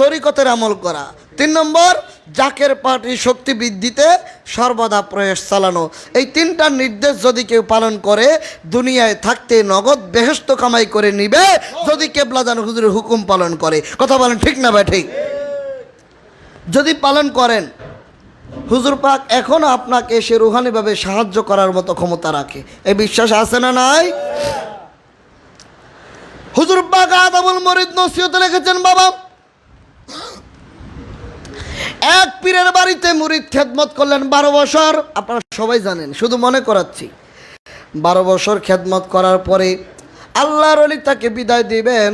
তরিকতের আমল করা। তিন নম্বর, জাকের পার্টির শক্তি বৃদ্ধিতে সর্বদা প্রয়াস চালানো। এই তিনটা নির্দেশ যদি কেউ পালন করে, দুনিয়ায় থাকতে নগদ বেহেস্ত কামাই করে নিবে, যদি কেবলাদান হুজুরের হুকুম পালন করে। কথা বলেন ঠিক না ভাই, ঠিক? যদি পালন করেন, হুজুর পাক এখনও আপনাকে সে রুহানিভাবে সাহায্য করার মতো ক্ষমতা রাখে। এই বিশ্বাস আছে না নাই? হুজুর পাক আদাবুল মরিদ নসিহতে লিখেছেন, বাবা এক পীরের বাড়িতে মুরিদ খেদমত করলেন বারো বছর। আপনারা সবাই জানেন, শুধু মনে করাচ্ছি। বারো বছর খেদমত করার পরে আল্লাহর অলি তাকে বিদায় দিবেন।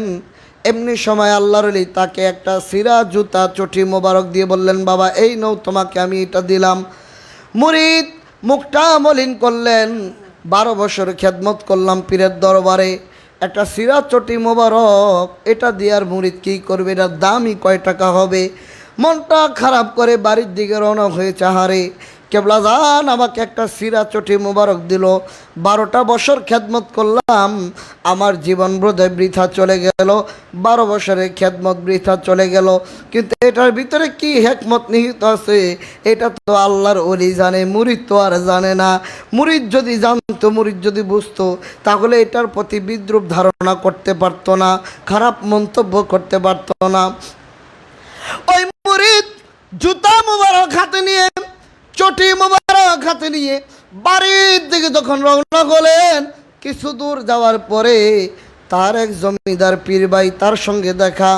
এমনি সময় আল্লাহর অলি তাকে একটা সিরা, জুতা, চটি মোবারক দিয়ে বললেন, বাবা, এই নৌ তোমাকে আমি এটা দিলাম। মুরিদ মুখটা মলিন করলেন। বারো বছর খেদমত করলাম পীরের দরবারে। একটা সিরা, চটি মোবারক, এটা দিয়ার মুরিদ কী করবে? এটার দামই কয় টাকা হবে? মনটা খারাপ করে বাড়ির দিকে রওনা হয়ে চাহারে কেবলা যান আমাকে একটা সিরা চটি মোবারক দিল। বারোটা বছর খেদমত করলাম, আমার জীবন বোধহয় বৃথা চলে গেল। বারো বছরের খেদমত বৃথা চলে গেল। কিন্তু এটার ভিতরে কি হেকমত নিহিত আছে? এটা তো আল্লাহর অলি জানে, মুরিদ তো আর জানে না। মুরিদ যদি জানতো, মুরিদ যদি বুঝতো, তাহলে এটার প্রতি বিদ্রুপ ধারণা করতে পারতো না, খারাপ মন্তব্য করতে পারতো না। ওই জুতা মুবারক হাতে নিয়ে, চটি মুবারক হাতে নিয়ে বাড়ির দিকে যখন রওনা হলেন, কিছু দূর যাওয়ার পরে তার এক জমিদার পীর ভাই তার সঙ্গে দেখা।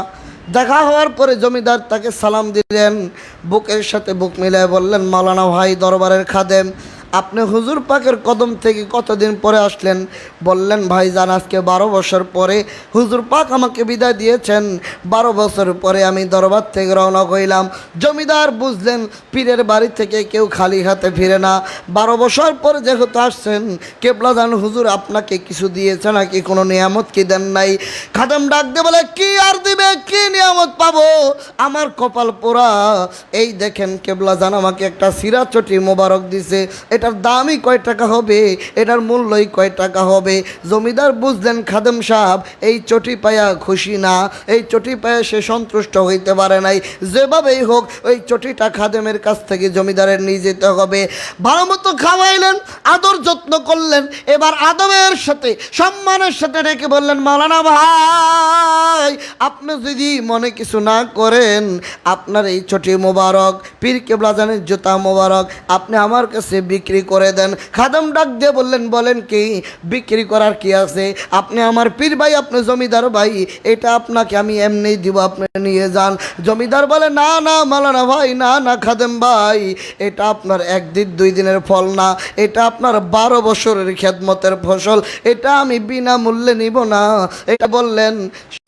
দেখা হওয়ার পরে জমিদার তাকে সালাম দিলেন, বুকের সাথে বুক মিলায় বললেন, মালানা ভাই দরবারের খাদেম আপনি হুজুর পাকের কদম থেকে কতদিন পরে আসলেন? বললেন, ভাই ভাইজান আজকে বারো বছর পরে হুজুর পাক আমাকে বিদায় দিয়েছেন। বারো বছর পরে আমি দরবার থেকে রওনা হইলাম। জমিদার বুঝলেন, পীরের বাড়ি থেকে কেউ খালি হাতে ফিরে না। বারো বছর পরে যেহেতু আসছেন কেবলাদান হুজুর আপনাকে কিছু দিয়েছে নাকি? কোনো নিয়ামত কি দেন নাই? খাদেম ডাক দিয়ে বলে, কি আর দিবে? কি নিয়ামত পাবো? আমার কপাল পোড়া। এই দেখেন, কেবলা কেবলাজান আমাকে একটা সিরা চটি মোবারক দিছে। এটার দামই কয় টাকা হবে? এটার মূল্যই কয় টাকা হবে? জমিদার বুঝলেন খাদেম সাহেব, এই চটি পায়া খুশি না, এই চটি পায়া সে সন্তুষ্ট হইতে পারে নাই। যেভাবেই হোক, ওই চটিটা খাদেমের কাছ থেকে জমিদারের নিয়ে যেতে হবে। ভালো মতো খাওয়াইলেন, আদর যত্ন করলেন, এবার আদবের সাথে, সম্মানের সাথে রেখে বললেন মালানা ভাই, আপনি যদি মনে কিছু না করেন, আপনার এই চটি মোবারক, পীর কেবলাজানের জুতা মোবারক, আপনি আমার কাছে বিক্রি করে দেন। খাদম ডাক দিয়ে বললেন, বলেন কি, বিক্রি করার কি আছে? আপনি আমার পীর ভাই, আপনি জমিদার ভাই, এটা আপনাকে আমি এমনি দিব, আপনি নিয়ে যান। জমিদার বলে, না না, মালানা ভাই, না না, খাদেম ভাই, এটা আপনার একদিন, দুই দিনের ফল না। এটা আপনার বারো বছরের খেদমতের ফসল। এটা আমি বিনামূল্যে নিব না। এটা বললেন,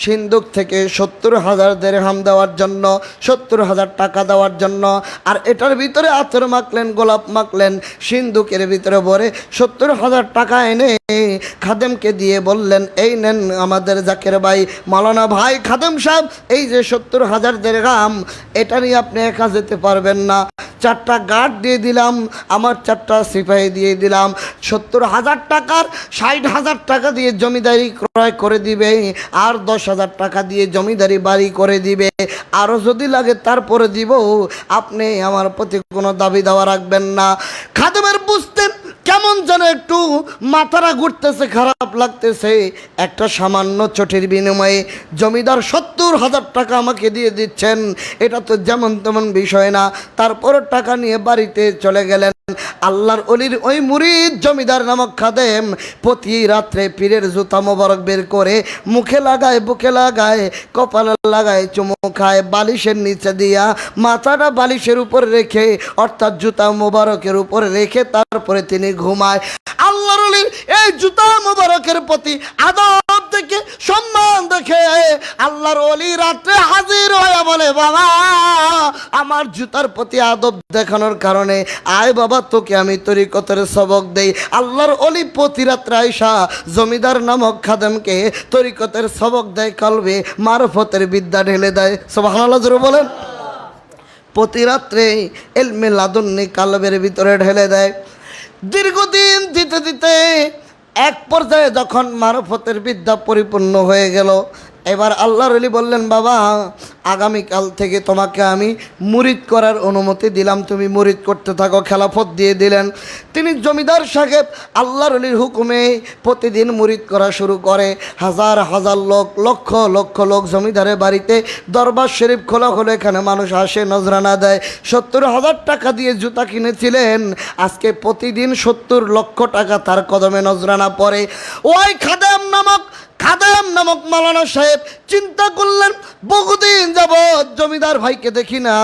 সিন্ধুক থেকে সত্তর হাজার দেড়হাম দেওয়ার জন্য, সত্তর হাজার টাকা দেওয়ার জন্য। আর এটার ভিতরে আতর মাখলেন, গোলাপ মাখলেন সিন্ধুকের ভিতরে ভরে সত্তর হাজার টাকা এনে খাদেমকে দিয়ে বললেন, এই নেন আমাদের জাকের ভাই মালানা ভাই খাদেম সাহেব, এই যে সত্তর হাজার দেড়হাম এটা নিয়ে আপনি একা যেতে পারবেন না। চারটা গার্ড দিয়ে দিলাম, আমার চারটা সিপাহি দিয়ে দিলাম। সত্তর হাজার টাকার ষাট হাজার টাকা দিয়ে জমিদারি ক্রয় করে দিবে, আর দশ হাজার টাকা দিয়ে জমিদারি বাড়ি করে দিবে। আরও যদি লাগে তারপরে দিব, আপনি আমার প্রতি কোনো দাবি দেওয়া রাখবেন না। খাদেমের বুঝতেন কেমন যেন একটু মাথারা ঘুরতেছে, খারাপ লাগতেছে। একটা সামান্য চটির বিনিময়ে জমিদার সত্তর হাজার টাকা আমাকে দিয়ে দিচ্ছেন। এটা তো যেমন তেমন বিষয় না। তারপর টাকা নিয়ে বাড়িতে চলে গেলেন। আল্লাহর অলির ওই মুরিদ জমিদার নামক খাদেম প্রতি রাত্রে পীরের জুতা মোবারক বের করে মুখে লাগায়, বুকে লাগায়, কপালে লাগায়, চুমু খায়, বালিশের নিচে দিয়া মাথাটা বালিশের উপর রেখে, অর্থাৎ জুতা মোবারকের উপর রেখে তারপরে তিনি ঘুমায়। আল্লাহর অলির এই জুতা মোবারকের প্রতি আদব থেকে সম্মান দেখে আল্লাহর অলি রাত্রে হাজির হয়ে বলে, বাবা, আমার জুতার প্রতি আদব দেখানোর কারণে, আয় বাবা তোকে আমি তরিকতের সবক দেই। আল্লাহর অলি প্রতি রাত্রে আয়সা, জমিদার নামক খাদেমকে তরিকতের সবক দেয় কলবে, মারফতের বিদ্যা ঢেলে দেয়। সব হানাল্লাহ বলেন। প্রতি রাত্রে এলমে লাদন্নি কালবের ভিতরে ঢেলে দেয়। দীর্ঘদিন দিতে দিতে এক পর্যায়ে যখন মারফতের বিদ্যা পরিপূর্ণ হয়ে গেল এবার আল্লাহ রলি বললেন, বাবা, আগামীকাল থেকে তোমাকে আমি মুরিদ করার অনুমতি দিলাম। তুমি মুরিদ করতে থাকো, খেলাফত দিয়ে দিলেন। তিনি জমিদার সাহেব আল্লাহ রলির হুকুমে প্রতিদিন মুরিদ করা শুরু করে। হাজার হাজার লোক, লক্ষ লক্ষ লোক জমিদারের বাড়িতে দরবার শরীফ খোলা খোলা এখানে মানুষ আসে, নজরানা দেয়। সত্তর হাজার টাকা দিয়ে জুতা কিনেছিলেন। আজকে প্রতিদিন সত্তর লক্ষ টাকা তার কদমে নজরানা পড়ে। ওই খাদেম নামক খাদেম নামক মালানা সাহেব চিন্তা করলেন, বহুদিন যাবৎ জমিদার ভাইকে দেখি না।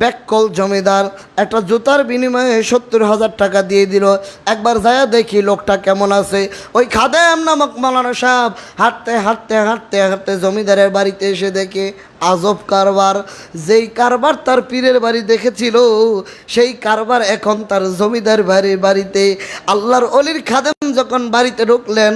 ব্যাককল জমিদার, একটা জুতার বিনিময়ে সত্তর হাজার টাকা দিয়ে দিল। একবার যায়া দেখি লোকটা কেমন আছে। ওই খাদেম নামক মালানা সাহেব হাঁটতে হাঁটতে হাঁটতে হাঁটতে জমিদারের বাড়িতে এসে দেখে, আজব কারবার। যেই কারবার তার পীরের বাড়ি দেখেছিল, সেই কারবার এখন তার জমিদার বাড়ি বাড়িতে। আল্লাহর অলির খাদেম যখন বাড়িতে ঢুকলেন,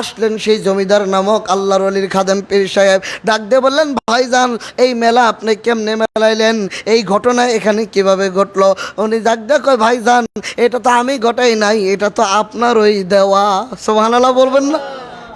আসলেন সেই জমিদার নামক আল্লাহর অলির খাদেম পীর সাহেব। ডাক দিয়ে বললেন, ভাইজান, এই মেলা আপনি কেমনে মেলাইলেন? এই ঘটনা এখানে কীভাবে ঘটলো? উনি ডাক দিয়ে কয়, ভাইজান, এটা তো আমি ঘটাই নাই, এটা তো আপনার ওই দেওয়া। সোহানাল্লাহ বলবেন না।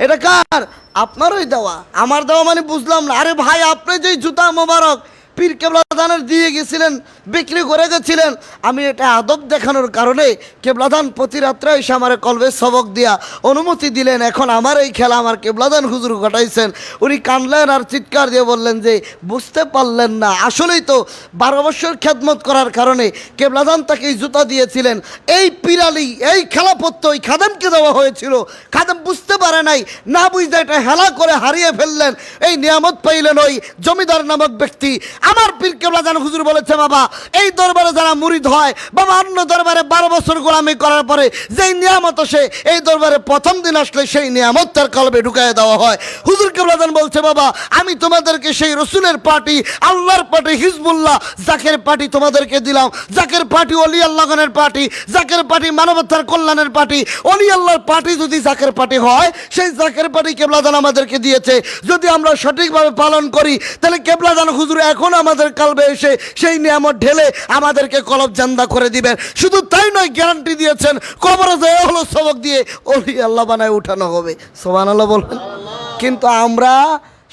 এটা কার? আপনারই দেওয়া। আমার দেওয়া মানে বুঝলাম না। আরে ভাই, আপনি যেই জুতা মোবারক পীর কেবলাদানের দিয়ে গেছিলেন, বিক্রি করে গেছিলেন আমি এটা আদব দেখানোর কারণে কেবলাদান প্রতি রাত্রে এসে আমার কলবে সবক দিয়া অনুমতি দিলেন। এখন আমার এই খেলা আমার কেবলাদান হুজুর ঘটাইছেন। উনি কানলেন আর চিৎকার দিয়ে বললেন যে, বুঝতে পারলেন না। আসলেই তো বারো বছর খেদমত করার কারণে কেবলাদান তাকে জুতা দিয়েছিলেন। এই পিরালি এই খেলাপত্র ওই খাদেমকে দেওয়া হয়েছিল। খাদেম বুঝতে পারে নাই, না বুঝতে এটা হেলা করে হারিয়ে ফেললেন। এই নিয়ামত পাইলেন ওই জমিদার নামক ব্যক্তি। আমার পীর কেবলাদান হুজুর বলেছে, বাবা, এই দরবারে যারা মুরিদ হয় বাবা অন্য দরবারে বারো বছর গোলামি করার পরে যেই নিয়ামত সে এই দরবারে প্রথম দিন আসলে সেই নিয়ামত তার কলবে ঢুকায় দেওয়া হয়। হুজুর কেবলাদান বলছে, বাবা, আমি তোমাদেরকে সেই রসুলের পার্টি, আল্লাহর পার্টি, হিজবুল্লাহ জাকের পার্টি তোমাদেরকে দিলাম জাকের পার্টি অলি আল্লাহনের পার্টি জাকের পার্টি মানবতার কল্যাণের পার্টি, অলি আল্লাহর পার্টি যদি জাকের পার্টি হয়, সেই জাকের পার্টি কেবলাদান আমাদেরকে দিয়েছে। যদি আমরা সঠিকভাবে পালন করি, তাহলে কেবলা কেবলাদান হুজুর এখন আমাদের কালবে এসে সেই নিয়ামত ঢেলে আমাদেরকে কলব জান্দা করে দিবেন। শুধু তাই নয় গ্যারান্টি দিয়েছেন, কবরে হলো সবক দিয়ে অলি আল্লাহ বানায় উঠানো হবে। সোমান আল্লাহ বলবেন। কিন্তু আমরা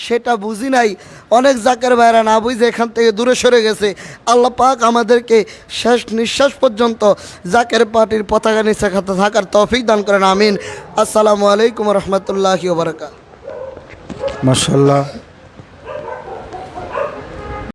সেটা বুঝি নাই। অনেক জাকের বাইরা না বুঝে এখান থেকে দূরে সরে গেছে। আল্লাহ পাক আমাদেরকে শেষ নিঃশ্বাস পর্যন্ত জাকের পার্টির পতাকা নিচে খাতে থাকার তৌফিক দান করেন। আমিন। আসসালামু আলাইকুম রহমতুল্লাহি ওবরাকাত মাশাল্লাহ